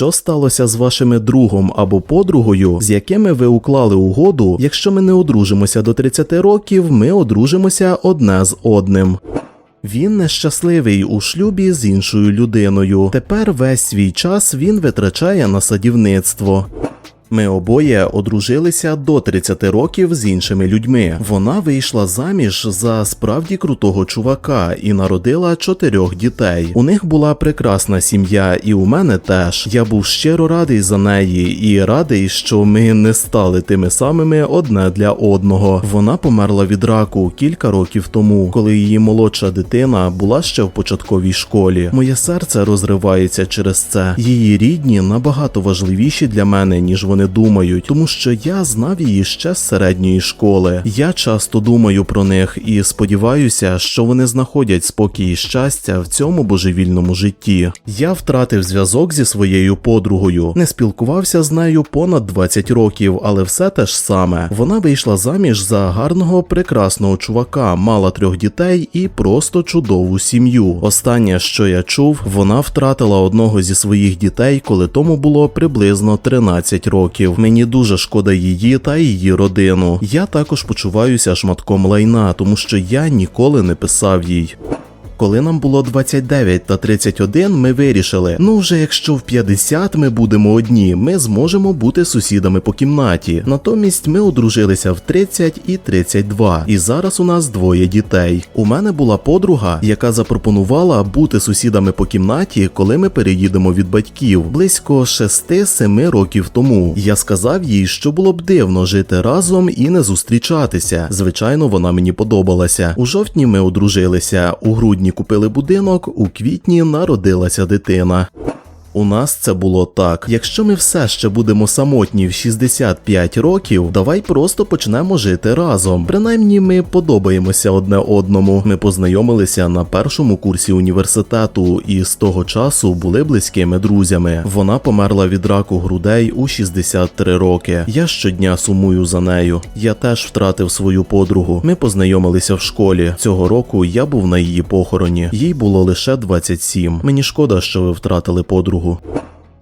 що сталося з вашими другом або подругою, з якими ви уклали угоду, якщо ми не одружимося до 30 років, ми одружимося одне з одним. Він нещасливий у шлюбі з іншою людиною. Тепер весь свій час він витрачає на садівництво. Ми обоє одружилися до 30 років з іншими людьми. Вона вийшла заміж за справді крутого чувака і народила чотирьох дітей. У них була прекрасна сім'я, і у мене теж. Я був щиро радий за неї і радий, що ми не стали тими самими одне для одного. Вона померла від раку кілька років тому, коли її молодша дитина була ще в початковій школі. Моє серце розривається через це. Її рідні набагато важливіші для мене, ніж вони думають, тому що я знав її ще з середньої школи. Я часто думаю про них і сподіваюся, що вони знаходять спокій і щастя в цьому божевільному житті. Я втратив зв'язок зі своєю подругою, не спілкувався з нею понад 20 років, але все те ж саме. Вона вийшла заміж за гарного, прекрасного чувака, мала трьох дітей і просто чудову сім'ю. Останнє, що я чув, вона втратила одного зі своїх дітей, коли тому було приблизно 13 років. Мені дуже шкода її та її родину. Я також почуваюся шматком лайна, тому що я ніколи не писав їй. Коли нам було 29 та 31, ми вирішили: ну вже якщо в 50 ми будемо одні, ми зможемо бути сусідами по кімнаті. Натомість ми одружилися в 30 і 32, і зараз у нас двоє дітей. У мене була подруга, яка запропонувала бути сусідами по кімнаті, коли ми переїдемо від батьків близько 6-7 років тому. Я сказав їй, що було б дивно жити разом і не зустрічатися. Звичайно, вона мені подобалася. У жовтні ми одружилися, у грудні купили будинок, у квітні народилася дитина. У нас це було так. Якщо ми все ще будемо самотні в 65 років, давай просто почнемо жити разом. Принаймні, ми подобаємося одне одному. Ми познайомилися на першому курсі університету і з того часу були близькими друзями. Вона померла від раку грудей у 63 роки. Я щодня сумую за нею. Я теж втратив свою подругу. Ми познайомилися в школі. Цього року я був на її похороні. Їй було лише 27. Мені шкода, що ви втратили подругу. burro.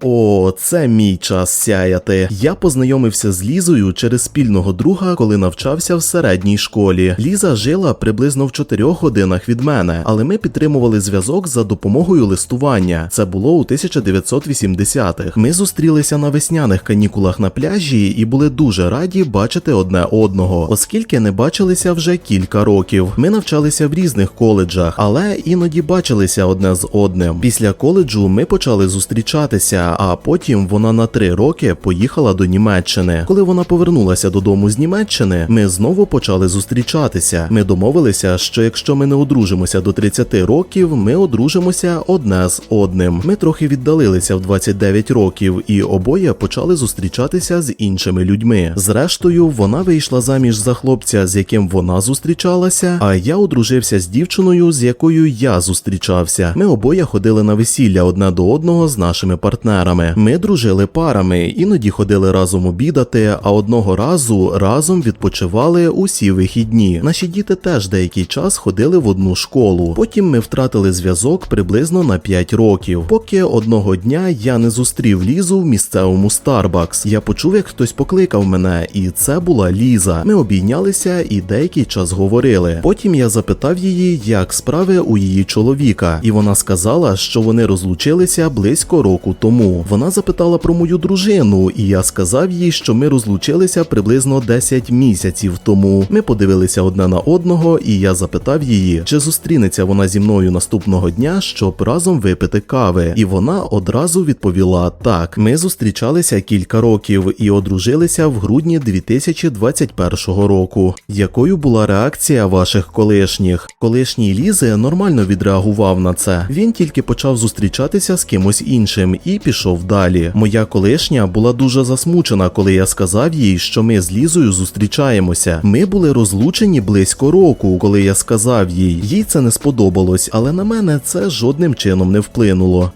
О, це мій час сяяти. Я познайомився з Лізою через спільного друга, коли навчався в середній школі. Ліза жила приблизно в 4 годинах від мене, але ми підтримували зв'язок за допомогою листування. Це було у 1980-х. Ми зустрілися на весняних канікулах на пляжі і були дуже раді бачити одне одного, оскільки не бачилися вже кілька років. Ми навчалися в різних коледжах, але іноді бачилися одне з одним. Після коледжу ми почали зустрічатися а потім вона на три роки поїхала до Німеччини. Коли вона повернулася додому з Німеччини, ми знову почали зустрічатися. Ми домовилися, що якщо ми не одружимося до 30 років, ми одружимося одне з одним. Ми трохи віддалилися в 29 років, і обоє почали зустрічатися з іншими людьми. Зрештою, вона вийшла заміж за хлопця, з яким вона зустрічалася. А я одружився з дівчиною, з якою я зустрічався. Ми обоє ходили на весілля одне до одного з нашими партнерами партнерами. Ми дружили парами, іноді ходили разом обідати, а одного разу разом відпочивали усі вихідні. Наші діти теж деякий час ходили в одну школу. Потім ми втратили зв'язок приблизно на 5 років. Поки одного дня я не зустрів Лізу в місцевому Starbucks. Я почув, як хтось покликав мене, і це була Ліза. Ми обійнялися і деякий час говорили. Потім я запитав її, як справи у її чоловіка, і вона сказала, що вони розлучилися близько року тому. Вона запитала про мою дружину, і я сказав їй, що ми розлучилися приблизно 10 місяців тому. Ми подивилися одне на одного, і я запитав її, чи зустрінеться вона зі мною наступного дня, щоб разом випити кави. І вона одразу відповіла так. Ми зустрічалися кілька років і одружилися в грудні 2021 року. Якою була реакція ваших колишніх? Колишній Лізи нормально відреагував на це. Він тільки почав зустрічатися з кимось іншим і пішов далі. Моя колишня була дуже засмучена, коли я сказав їй, що ми з Лізою зустрічаємося. Ми були розлучені близько року, коли я сказав їй. Їй це не сподобалось, але на мене це жодним чином не вплинуло.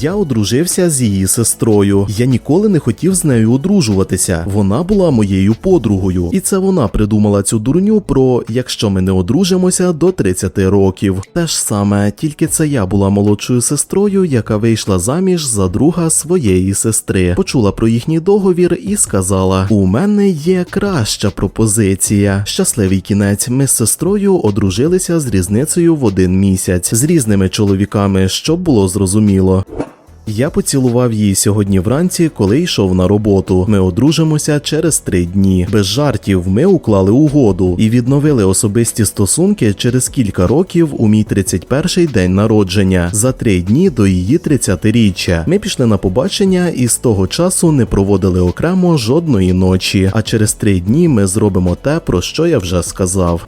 Я одружився з її сестрою. Я ніколи не хотів з нею одружуватися. Вона була моєю подругою, і це вона придумала цю дурню про якщо ми не одружимося до 30 років. Те ж саме, тільки це я була молодшою сестрою, яка вийшла заміж за друга своєї сестри. Почула про їхній договір і сказала: У мене є краща пропозиція. Щасливий кінець. Ми з сестрою одружилися з різницею в один місяць з різними чоловіками, щоб було зрозуміло. Я поцілував її сьогодні вранці, коли йшов на роботу. Ми одружимося через три дні. Без жартів ми уклали угоду і відновили особисті стосунки через кілька років у мій 31-й день народження за три дні до її 30-річчя. Ми пішли на побачення і з того часу не проводили окремо жодної ночі. А через три дні ми зробимо те, про що я вже сказав.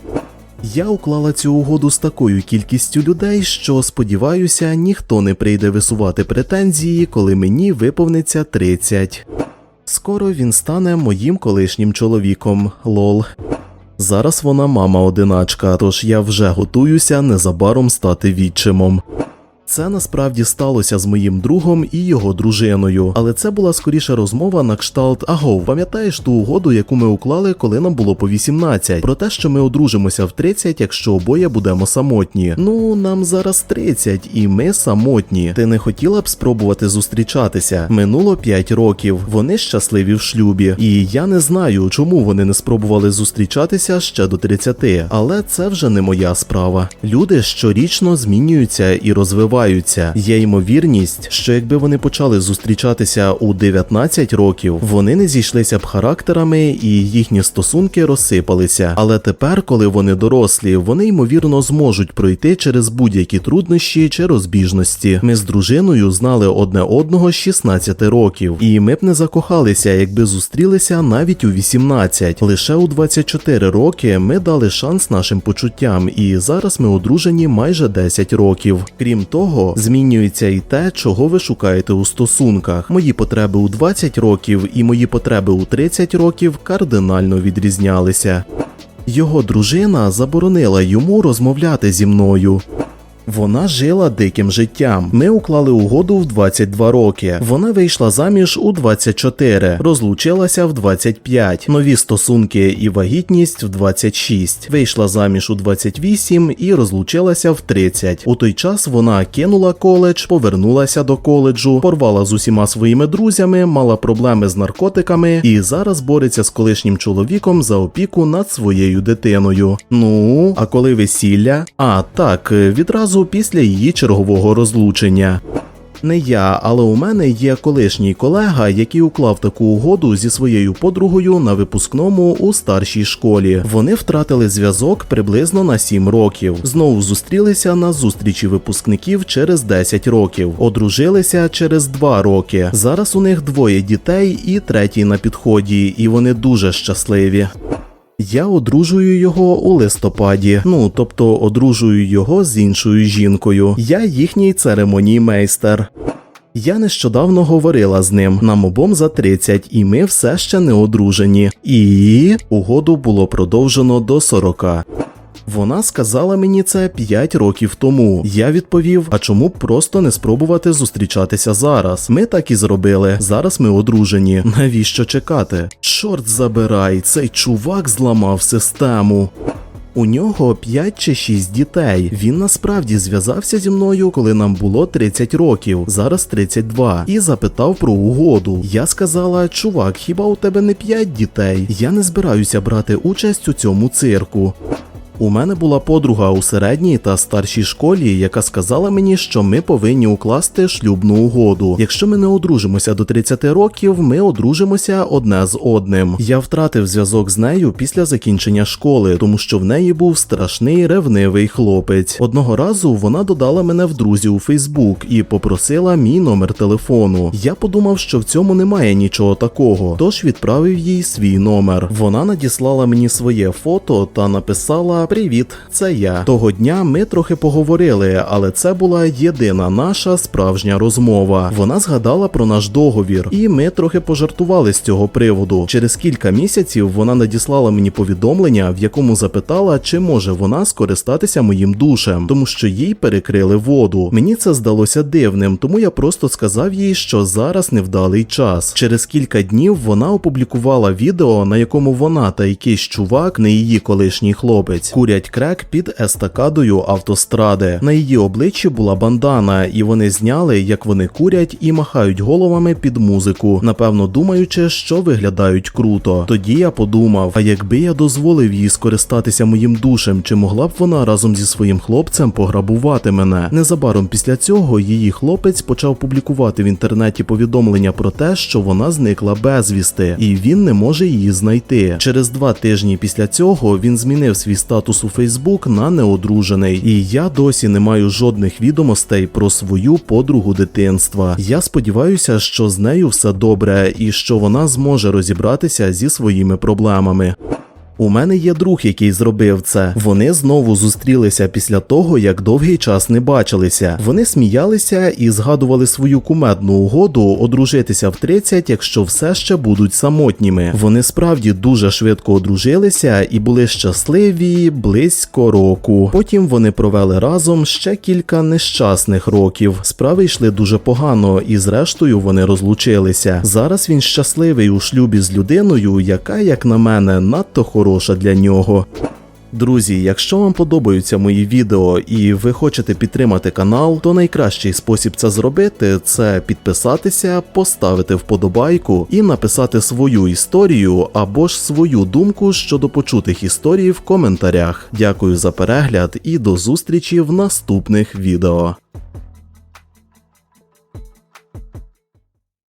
Я уклала цю угоду з такою кількістю людей, що сподіваюся, ніхто не прийде висувати претензії, коли мені виповниться 30. Скоро він стане моїм колишнім чоловіком. Лол. Зараз вона мама одиначка, тож я вже готуюся незабаром стати відчимом. Це насправді сталося з моїм другом і його дружиною, але це була скоріше розмова на кшталт Агов, пам'ятаєш ту угоду, яку ми уклали, коли нам було по 18, про те, що ми одружимося в 30, якщо обоє будемо самотні. Ну нам зараз 30, і ми самотні. Ти не хотіла б спробувати зустрічатися? Минуло 5 років. Вони щасливі в шлюбі, і я не знаю, чому вони не спробували зустрічатися ще до 30, але це вже не моя справа. Люди щорічно змінюються і розвиваються. Є ймовірність, що якби вони почали зустрічатися у 19 років, вони не зійшлися б характерами і їхні стосунки розсипалися. Але тепер, коли вони дорослі, вони ймовірно зможуть пройти через будь-які труднощі чи розбіжності. Ми з дружиною знали одне одного з 16 років, і ми б не закохалися, якби зустрілися навіть у 18. Лише у 24 роки ми дали шанс нашим почуттям, і зараз ми одружені майже 10 років. Крім того, змінюється і те, чого ви шукаєте у стосунках. Мої потреби у 20 років і мої потреби у 30 років кардинально відрізнялися. Його дружина заборонила йому розмовляти зі мною. Вона жила диким життям. Ми уклали угоду в 22 роки. Вона вийшла заміж у 24, розлучилася в 25, нові стосунки і вагітність в 26, вийшла заміж у 28 і розлучилася в 30. У той час вона кинула коледж, повернулася до коледжу, порвала з усіма своїми друзями, мала проблеми з наркотиками і зараз бореться з колишнім чоловіком за опіку над своєю дитиною. Ну, а коли весілля? А так, відразу після її чергового розлучення. Не я, але у мене є колишній колега, який уклав таку угоду зі своєю подругою на випускному у старшій школі. Вони втратили зв'язок приблизно на 7 років. Знову зустрілися на зустрічі випускників через 10 років, одружилися через 2 роки. Зараз у них двоє дітей і третій на підході, і вони дуже щасливі. Я одружую його у листопаді. Ну тобто одружую його з іншою жінкою. Я їхній церемоній майстер. Я нещодавно говорила з ним нам обом за 30, і ми все ще не одружені. І угоду було продовжено до 40. Вона сказала мені це 5 років тому. Я відповів: а чому б просто не спробувати зустрічатися зараз? Ми так і зробили. Зараз ми одружені. Навіщо чекати? Чорт забирай, цей чувак зламав систему. У нього 5 чи 6 дітей. Він насправді зв'язався зі мною, коли нам було 30 років, зараз 32, і запитав про угоду. Я сказала: чувак, хіба у тебе не 5 дітей? Я не збираюся брати участь у цьому цирку. У мене була подруга у середній та старшій школі, яка сказала мені, що ми повинні укласти шлюбну угоду. Якщо ми не одружимося до 30 років, ми одружимося одне з одним. Я втратив зв'язок з нею після закінчення школи, тому що в неї був страшний ревнивий хлопець. Одного разу вона додала мене в друзі у Фейсбук і попросила мій номер телефону. Я подумав, що в цьому немає нічого такого, тож відправив їй свій номер. Вона надіслала мені своє фото та написала Привіт, це я. Того дня ми трохи поговорили, але це була єдина наша справжня розмова. Вона згадала про наш договір, і ми трохи пожартували з цього приводу. Через кілька місяців вона надіслала мені повідомлення, в якому запитала, чи може вона скористатися моїм душем, тому що їй перекрили воду. Мені це здалося дивним, тому я просто сказав їй, що зараз невдалий час. Через кілька днів вона опублікувала відео, на якому вона та якийсь чувак, не її колишній хлопець, курять крек під естакадою автостради. На її обличчі була бандана, і вони зняли, як вони курять і махають головами під музику, напевно думаючи, що виглядають круто. Тоді я подумав: а якби я дозволив їй скористатися моїм душем, чи могла б вона разом зі своїм хлопцем пограбувати мене? Незабаром після цього її хлопець почав публікувати в інтернеті повідомлення про те, що вона зникла безвісти, і він не може її знайти. Через два тижні після цього він змінив свій статус у Фейсбук на неодружений, і я досі не маю жодних відомостей про свою подругу дитинства. Я сподіваюся, що з нею все добре і що вона зможе розібратися зі своїми проблемами. У мене є друг, який зробив це. Вони знову зустрілися після того, як довгий час не бачилися. Вони сміялися і згадували свою кумедну угоду одружитися в 30, якщо все ще будуть самотніми. Вони справді дуже швидко одружилися і були щасливі близько року. Потім вони провели разом ще кілька нещасних років. Справи йшли дуже погано, і зрештою вони розлучилися. Зараз він щасливий у шлюбі з людиною, яка, як на мене, надто хороша для нього. Друзі, якщо вам подобаються мої відео і ви хочете підтримати канал, то найкращий спосіб це зробити це підписатися, поставити вподобайку і написати свою історію або ж свою думку щодо почутих історій в коментарях. Дякую за перегляд і до зустрічі в наступних відео.